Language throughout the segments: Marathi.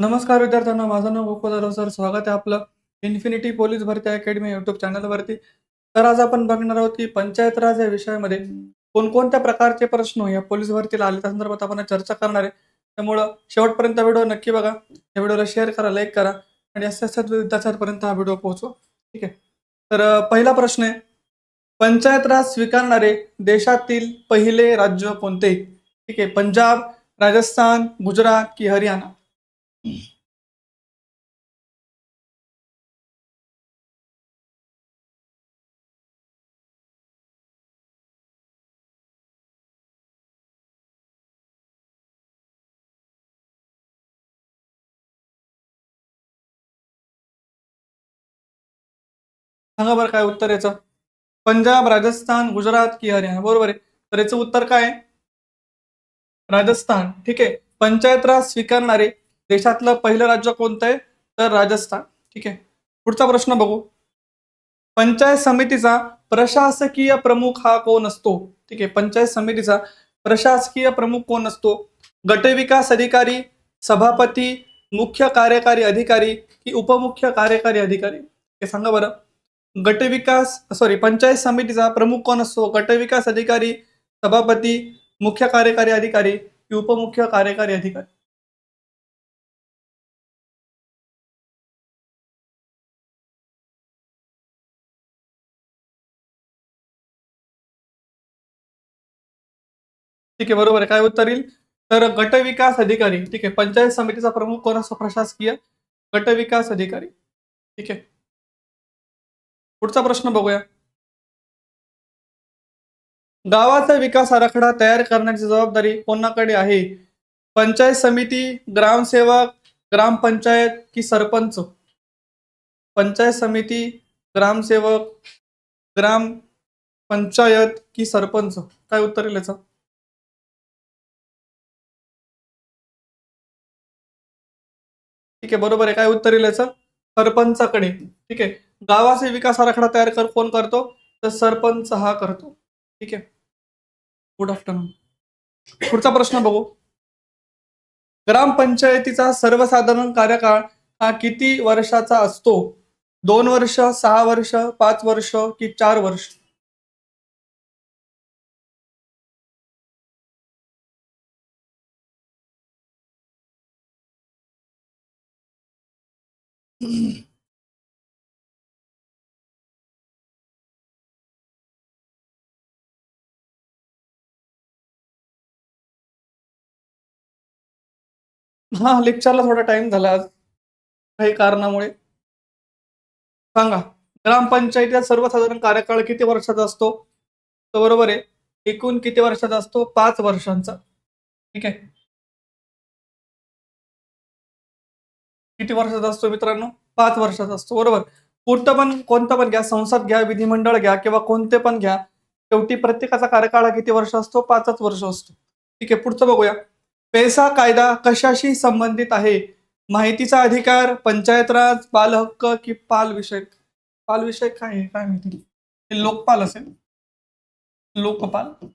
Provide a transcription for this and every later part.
नमस्कार विद्यार्थ्यांना माझं नाव गोकुळ जाधव सर. स्वागत आहे आपलं इन्फिनिटी पोलीस भरती अकॅडमी युट्यूब चॅनलवरती तर आज आपण बघणार आहोत की पंचायत राज या विषयामध्ये कोणकोणत्या प्रकारचे प्रश्न या पोलीस भरतीला आले त्या संदर्भात आपण चर्चा करणार आहे. त्यामुळं शेवटपर्यंत व्हिडिओ नक्की बघा. या व्हिडिओला शेअर करा लाईक करा आणि अशा विद्यार्थ्यांपर्यंत हा व्हिडिओ पोहोचवा. ठीक आहे? तर पहिला प्रश्न आहे. पंचायत राज स्वीकारणारे देशातील पहिले राज्य कोणते? ठीक आहे? पंजाब राजस्थान गुजरात की हरियाणा? सांगा बरं काय उत्तर याचं? पंजाब राजस्थान गुजरात की हरियाणा बरोबर आहे. तर याचं उत्तर काय? राजस्थान. ठीक आहे. पंचायत राज स्वीकारणारे देशातलं पहिलं राज्य कोणतं आहे? तर राजस्थान. ठीक आहे? पुढचा प्रश्न बघू. पंचायत समितीचा प्रशासकीय प्रमुख हा कोण असतो? ठीक आहे पंचायत समितीचा प्रशासकीय प्रमुख कोण असतो? गटविकास अधिकारी सभापती मुख्य कार्यकारी अधिकारी की उपमुख्य कार्यकारी अधिकारी? हे सांगा बरं. गटविकास सॉरी पंचायत समितीचा प्रमुख कोण असतो? गटविकास अधिकारी सभापती मुख्य कार्यकारी अधिकारी की उपमुख्य कार्यकारी अधिकारी? ठीक आहे बरोबर आहे. काय उत्तर येईल? तर गटविकास अधिकारी ठीक आहे. पंचायत समितीचा प्रमुख कोण असतो? प्रशासकीय गटविकास अधिकारी. ठीक आहे. पुढचा प्रश्न बघूया. गावाचा विकास आराखडा तयार करण्याची जबाबदारी कोणाकडे आहे? पंचायत समिती ग्रामसेवक ग्रामपंचायत की सरपंच? पंचायत समिती ग्रामसेवक ग्राम पंचायत की सरपंच? काय उत्तर येईल याचं? ठीक आहे बरोबर आहे. काय उत्तर येईल याचं? सरपंचाकडे. ठीक आहे. गावाचे विकास आराखडा तयार कर कोण करतो? तर सरपंच हा करतो. ठीक आहे. गुड आफ्टरनून पुढचा प्रश्न बघू. ग्रामपंचायतीचा सर्वसाधारण कार्यकाळ हा किती वर्षाचा असतो? दोन वर्ष सहा वर्ष पाच वर्ष की चार वर्ष? हा लेक्चरला थोडा टाइम झाला आज. काही कारणामुळे. सांगा ग्रामपंचायतीचा सर्वसाधारण कार्यकाळ किती वर्षाचा असतो? तर बरोबर आहे एकूण किती वर्षाचा असतो? पाच वर्षांचा. ठीक आहे. किती वर्षाचा असतो मित्रांनो? पाच वर्षाचा असतो बरोबर. कुठं पण कोणतं पण घ्या संसद घ्या विधिमंडळ घ्या किंवा कोणते पण घ्या शेवटी प्रत्येकाचा कार्यकाळ हा किती वर्ष असतो? पाचच वर्ष असतो. ठीक आहे पुढचं बघूया. पेसा कायदा कशाशी संबंधित आहे? माहितीचा अधिकार पंचायत राज बाल हक्क की पाल विषयक? पाल काय आहे? काय माहिती? हे लोकपाल असेल. लोकपाल.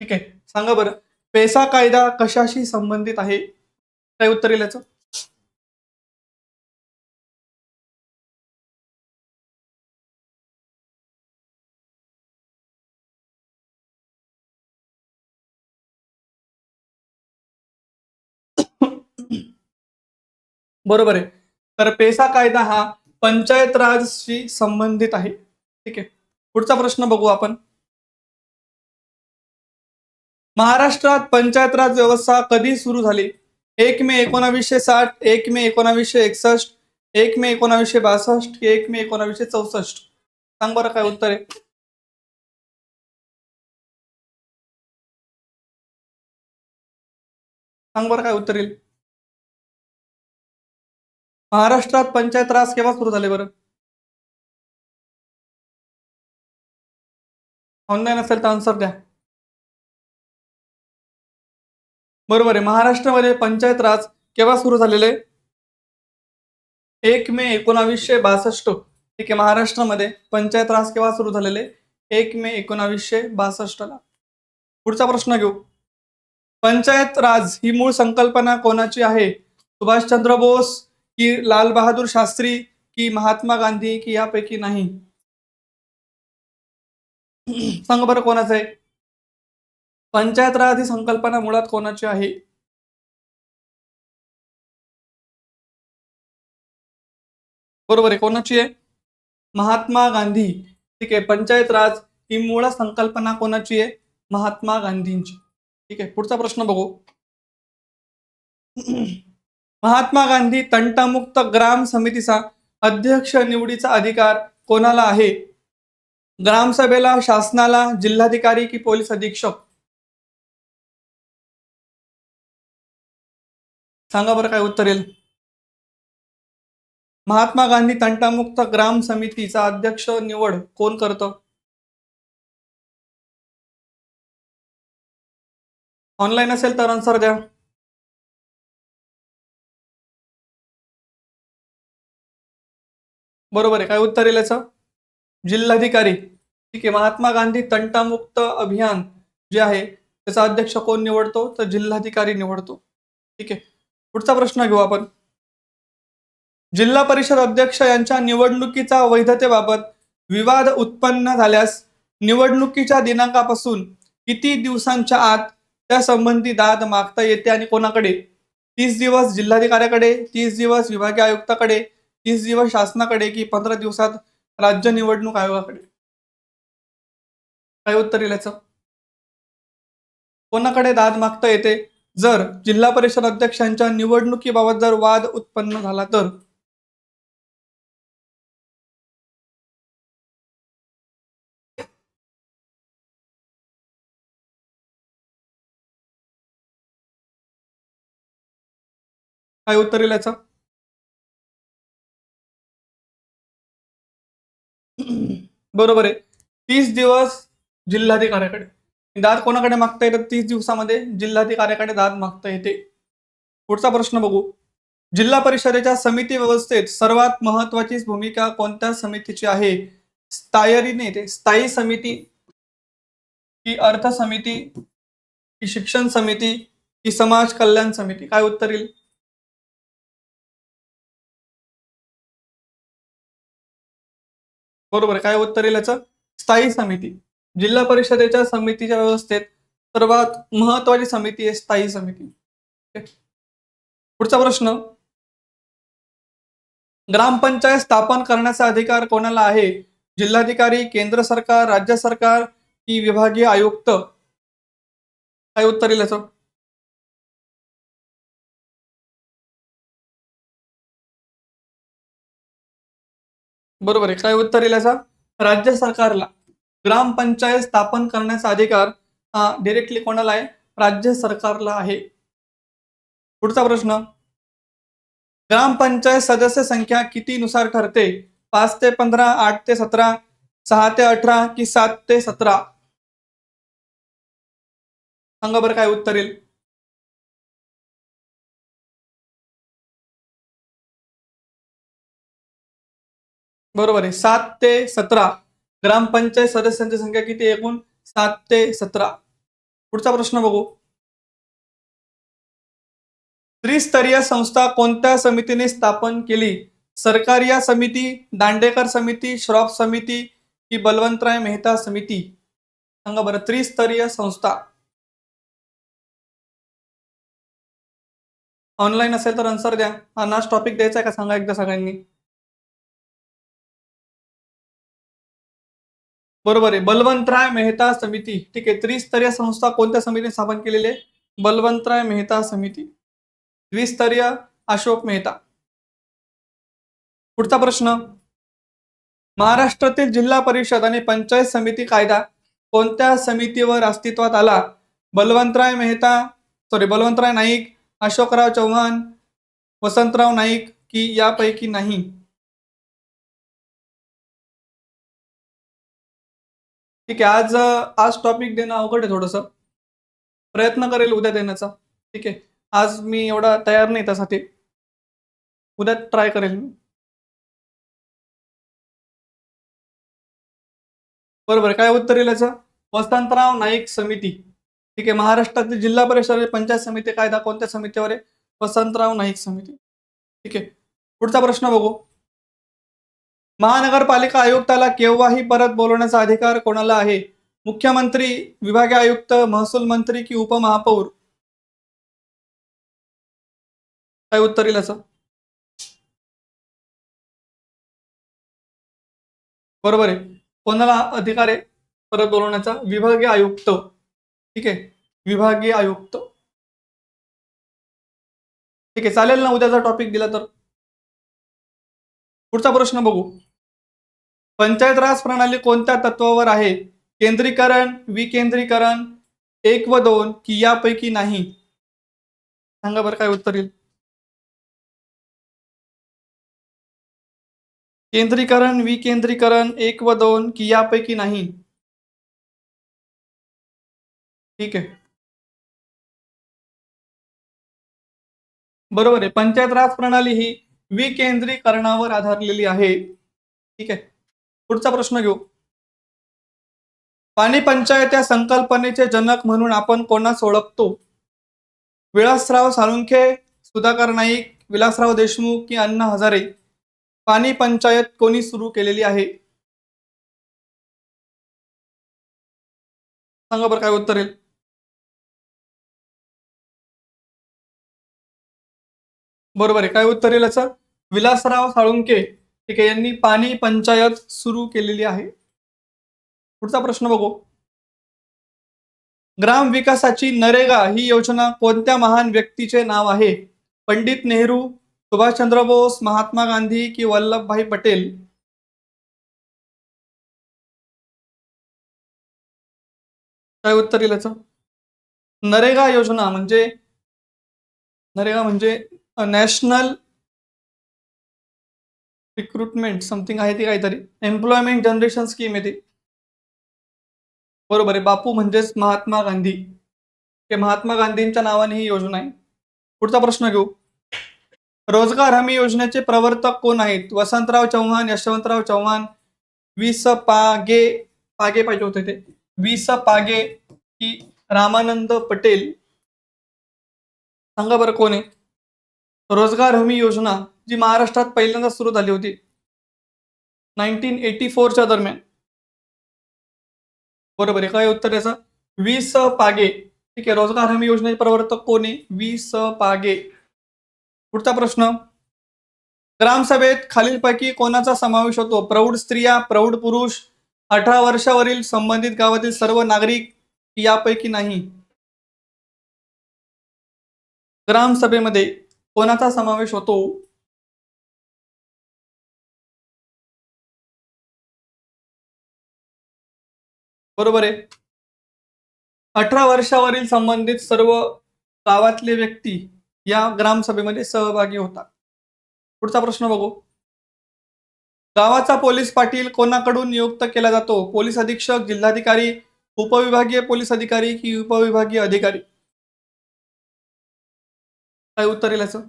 ठीक आहे सांगा बरं. पेसा कायदा कशाशी संबंधित आहे? काय उत्तर येईल याचं? बरोबर आहे. तर पेसा कायदा हा पंचायत राजशी संबंधित आहे. ठीक आहे. पुढचा प्रश्न बघू आपण. महाराष्ट्रात पंचायत राज व्यवस्था कधी सुरू झाली? एक मे एकोणावीसशे साठ एक मे एकोणावीसशे एकसष्ट एक मे एकोणावीसशे बासष्ट एक मे एकोणावीसशे चौसष्ट. सांग बरं काय उत्तर आहे. सांग बरं काय उत्तर येईल. महाराष्ट्रात पंचायत राज केव्हा सुरू झाले बरं? ऑनलाईन असेल तर आन्सर द्या. बरोबर आहे. महाराष्ट्रामध्ये पंचायत राज केव्हा सुरू झालेले? एक मे एकोणावीसशे बासष्ट. ठीक आहे. महाराष्ट्रामध्ये पंचायत राज केव्हा सुरू झालेले? एक मे एकोणावीसशे बासष्टला पुढचा प्रश्न घेऊ. पंचायत राज ही मूळ संकल्पना कोणाची आहे? सुभाषचंद्र बोस की लाल बहादूर शास्त्री की महात्मा गांधी की यापैकी नाही. सांग बरं कोणाचं आहे? पंचायत राज ही संकल्पना मुळात कोणाची आहे? बरोबर आहे कोणाची आहे? महात्मा गांधी. ठीक आहे पंचायत राज ही मूळ संकल्पना कोणाची आहे? महात्मा गांधींची. ठीक आहे पुढचा प्रश्न बघू. महात्मा गांधी तंटामुक्त ग्राम समितीचा अध्यक्ष निवडीचा अधिकार कोणाला आहे? ग्रामसभेला शासनाला जिल्हाधिकारी की पोलीस अधीक्षक? सांगा बरं काय उत्तर येईल. महात्मा गांधी तंटामुक्त ग्राम समितीचा अध्यक्ष निवड कोण करतं? ऑनलाईन असेल तर आन्सर द्या. बरोबर आहे. काय उत्तर येईल याचं? जिल्हाधिकारी. ठीक आहे. महात्मा गांधी तंटामुक्त अभियान जे आहे त्याचा अध्यक्ष कोण निवडतो? तर जिल्हाधिकारी निवडतो. ठीक आहे. पुढचा प्रश्न घेऊ आपण. जिल्हा परिषद अध्यक्ष यांच्या निवडणुकीचा वैधतेबाबत विवाद उत्पन्न झाल्यास निवडणुकीच्या दिनांकापासून किती दिवसांच्या आत त्या संबंधी दाद मागता येते आणि कोणाकडे? तीस दिवस जिल्हाधिकाऱ्याकडे तीस दिवस विभागीय आयुक्ताकडे तीस दिवस शासनाकडे की पंधरा दिवसात राज्य निवडणूक आयोगाकडे? काय उत्तर येईल याचं? कोणाकडे दाद मागता येते? जर जिल्हा परिषद अध्यक्षांच्या निवडणुकीबाबत जर वाद उत्पन्न झाला तर? काय उत्तर येईल याचं? बरोबर आहे. तीस दिवस जिल्हाधिकाऱ्याकडे. म्हणजे दाद कोणाकडे मागता येतात तीस दिवसामध्ये जिल्हाधिकाऱ्याकडे दाद मागता येते. पुढचा प्रश्न बघू. जिल्हा परिषदेच्या समिती व्यवस्थेत सर्वात महत्वाची भूमिका कोणत्या समितीची आहे? स्थायरीने ते. स्थायी समिती की अर्थ समिती की शिक्षण समिती की समाज कल्याण समिती. काय उत्तर येईल? बरोबर काय उत्तर येईल याचं? स्थायी समिती. जिल्हा परिषदेच्या समितीच्या व्यवस्थेत सर्वात महत्वाची समिती आहे स्थायी समिती. पुढचा प्रश्न. ग्रामपंचायत स्थापन करण्याचा अधिकार कोणाला आहे? जिल्हाधिकारी केंद्र सरकार राज्य सरकार की विभागीय आयुक्त? काय उत्तर येईल याचं? बरोबर आहे. काय उत्तर येईल याचा? राज्य सरकारला ग्रामपंचायत स्थापन करण्याचा अधिकार हा डिरेक्टली कोणाला आहे? राज्य सरकारला आहे. पुढचा प्रश्न. ग्रामपंचायत सदस्य संख्या किती नुसार ठरते? पाच ते पंधरा आठ ते सतरा सहा ते अठरा की सात ते सतरा? सांगा बरं काय उत्तर येईल. बरोबर आहे. सात ते सतरा. ग्रामपंचायत सदस्यांची संख्या किती एकूण? सात ते सतरा. पुढचा प्रश्न बघू. त्रिस्तरीय संस्था कोणत्या समितीने स्थापन केली? सरकारिया समिती दांडेकर समिती श्रॉफ समिती की बलवंतराय मेहता समिती? सांगा बरं. त्रिस्तरीय संस्था. ऑनलाईन असेल तर आन्सर द्या. हा नाच टॉपिक द्यायचा आहे का? सांगा एकदा सगळ्यांनी. बरोबर आहे. बलवंतराय मेहता समिती. ठीक आहे. त्रिस्तरीय संस्था कोणत्या समितीने स्थापन केलेली आहे? बलवंतराय मेहता समिती. द्विस्तरीय अशोक मेहता. पुढचा प्रश्न. महाराष्ट्रातील जिल्हा परिषद आणि पंचायत समिती कायदा कोणत्या समितीवर अस्तित्वात आला? बलवंतराय मेहता सॉरी बलवंतराय नाईक अशोकराव चव्हाण वसंतराव नाईक की यापैकी नाही? ठीक आहे आज आज टॉपिक देणं अवघड आहे थोडंसं. प्रयत्न करेल उद्या देण्याचा. ठीक आहे आज मी एवढा तयार नाही त्यासाठी. उद्या ट्राय करेल मी. बरोबर काय उत्तर येईल याचं? वसंतराव नाईक समिती. ठीक आहे महाराष्ट्रातील जिल्हा परिषद पंचायत समिती कायदा कोणत्या समितीवर आहे? वसंतराव नाईक समिती. ठीक आहे पुढचा प्रश्न बघू. महानगरपालिका आयुक्ताला केव्हाही परत बोलवण्याचा अधिकार कोणाला आहे? मुख्यमंत्री विभागीय आयुक्त महसूल मंत्री की उपमहापौर? काय उत्तर येईल असं बरोबर आहे. कोणाला अधिकार आहे परत बोलवण्याचा? विभागीय आयुक्त. ठीक आहे. विभागीय आयुक्त. ठीक आहे. चालेल ना उद्याचा टॉपिक दिला तर? पुढचा प्रश्न बघू. पंचायत राज प्रणाली कोणत्या तत्वावर आहे? केंद्रीकरण विकेंद्रीकरण एक व दोन की यापैकी नाही? सांगा बरं काय उत्तर येईल. केंद्रीकरण विकेंद्रीकरण एक व दोन की यापैकी नाही? ठीक आहे. बरोबर आहे. पंचायत राज प्रणाली ही विकेंद्रीकरणावर आधारलेली आहे. ठीक आहे. पुढचा प्रश्न घेऊ. पाणी पंचायत या संकल्पनेचे जनक म्हणून आपण कोणास ओळखतो? विलासराव साळुंखे सुधाकर नाईक विलासराव देशमुख की अण्णा हजारे? पाणी पंचायत कोणी सुरू केलेली आहे? सांगा बरं काय उत्तर येईल. बरोबर आहे. काय उत्तर येईल असं विलासराव साळुंके ठीक आहे यांनी पाणी पंचायत सुरू केलेली आहे. पुढचा प्रश्न बघू. ग्राम विकासाची नरेगा ही योजना कोणत्या महान व्यक्तीचे नाव आहे? पंडित नेहरू सुभाषचंद्र बोस महात्मा गांधी की वल्लभभाई पटेल? काय उत्तर येईल याचं? नरेगा योजना म्हणजे नरेगा म्हणजे नॅशनल रिक्रुटमेंट समथिंग आहे ती काहीतरी. एम्प्लॉयमेंट जनरेशन स्कीम आहे ती. बरोबर आहे. बापू म्हणजेच महात्मा गांधी. हे महात्मा गांधींच्या नावाने ही योजना आहे. पुढचा प्रश्न घेऊ. रोजगार हमी योजनेचे प्रवर्तक कोण आहेत? वसंतराव चव्हाण यशवंतराव चव्हाण वि स पागे पागे पाहिजे होते ते. वि स पागे की रामानंद पटेल. सांगा बरं कोण आहे? रोजगार हमी योजना जी महाराष्ट्रात पहिल्यांदा सुरू झाली होती. नाईन्टीन एटी फोरच्या दरम्यान. बरोबर आहे काय उत्तर याचं? वी स पागे. ठीक आहे रोजगार हमी योजनेचे प्रवर्तक कोण आहे? वी स पागे. पुढचा प्रश्न. ग्रामसभेत खालीलपैकी कोणाचा समावेश होतो? प्रौढ स्त्रिया प्रौढ पुरुष अठरा वर्षावरील संबंधित गावातील सर्व नागरिक यापैकी नाही. ग्रामसभेमध्ये कोणाचा समावेश होतो? बरोबर आहे. अठरा वर्षावरील संबंधित सर्व गावातले व्यक्ती या ग्रामसभेमध्ये सहभागी होतात. पुढचा प्रश्न बघू. गावाचा पोलीस पाटील कोणाकडून नियुक्त केला जातो? पोलीस अधीक्षक जिल्हाधिकारी उपविभागीय पोलीस अधिकारी की उपविभागीय अधिकारी? काय उत्तर येईल याचं?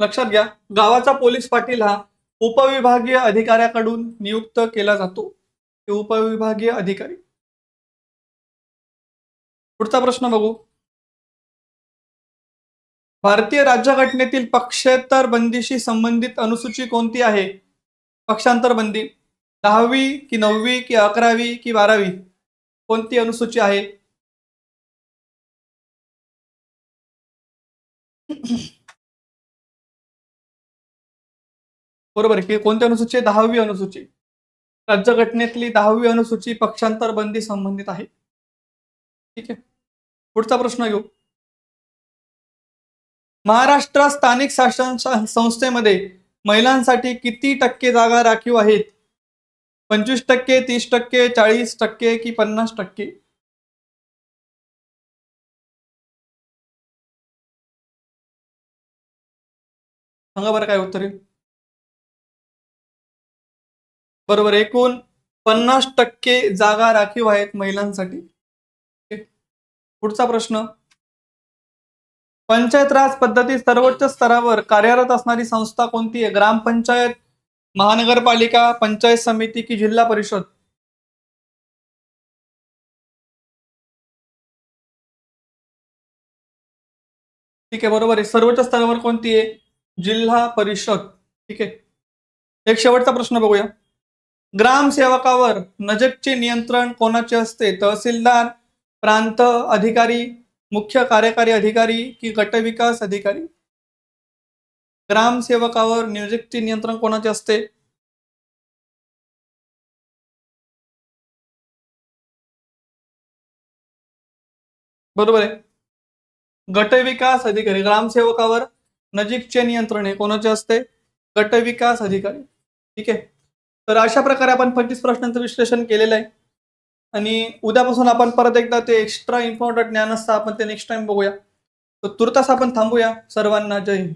लक्षात घ्या गावाचा पोलीस पाटील हा उपविभागीय अधिकाऱ्याकडून नियुक्त केला जातो. हे उपविभागीय अधिकारी. पुढचा प्रश्न बघू. भारतीय राज्यघटनेतील पक्षेतर बंदीशी संबंधित अनुसूची कोणती आहे? पक्षांतर बंदी दहावी की नववी की अकरावी की बारावी कोणती अनुसूची आहे? बरोबर की कोणती अनुसूची आहे? दहावी अनुसूची. राज्यघटनेतली दहावी अनुसूची पक्षांतर बंदी संबंधित आहे. ठीक आहे. पुढचा प्रश्न घेऊ. महाराष्ट्र स्थानिक शासन संस्थेमध्ये महिलांसाठी किती टक्के जागा राखीव आहेत? पंचवीस टक्के तीस टक्के चाळीस टक्के की पन्नास टक्के? सांगा बरं काय उत्तर बरोबर एकूण पन्नास टक्के जागा राखीव आहेत महिलांसाठी. पुढचा प्रश्न. पंचायत राज पद्धती सर्वोच्च स्तरावर कार्यरत असणारी संस्था कोणती आहे? ग्रामपंचायत महानगरपालिका पंचायत समिती की जिल्हा परिषद? ठीक आहे बरोबर आहे. सर्वोच्च स्तरावर कोणती आहे? जिल्हा परिषद. ठीक आहे. एक शेवटचा प्रश्न बघूया. ग्रामसेवकावर नजकचे नियंत्रण कोणाचे असते? तहसीलदार प्रांत अधिकारी मुख्य कार्यकारी अधिकारी की गटविकास अधिकारी? ग्रामसेवकावर नियोजकचे नियंत्रण कोणाचे असते? बरोबर आहे. गटविकास अधिकारी ग्रामसेवकावर नजीकचे नियंत्रण हे कोणाचे असते? गटविकास अधिकारी. ठीक आहे. तर अशा प्रकारे आपण पंचवीस प्रश्नांचं विश्लेषण केलेलं आहे. आणि उद्यापासून आपण परत एकदा ते एक्स्ट्रा इम्पॉर्टंट ज्ञान असतं आपण ते नेक्स्ट टाइम बघूया. तर तुर्तास आपण थांबूया. सर्वांना जय हिंद.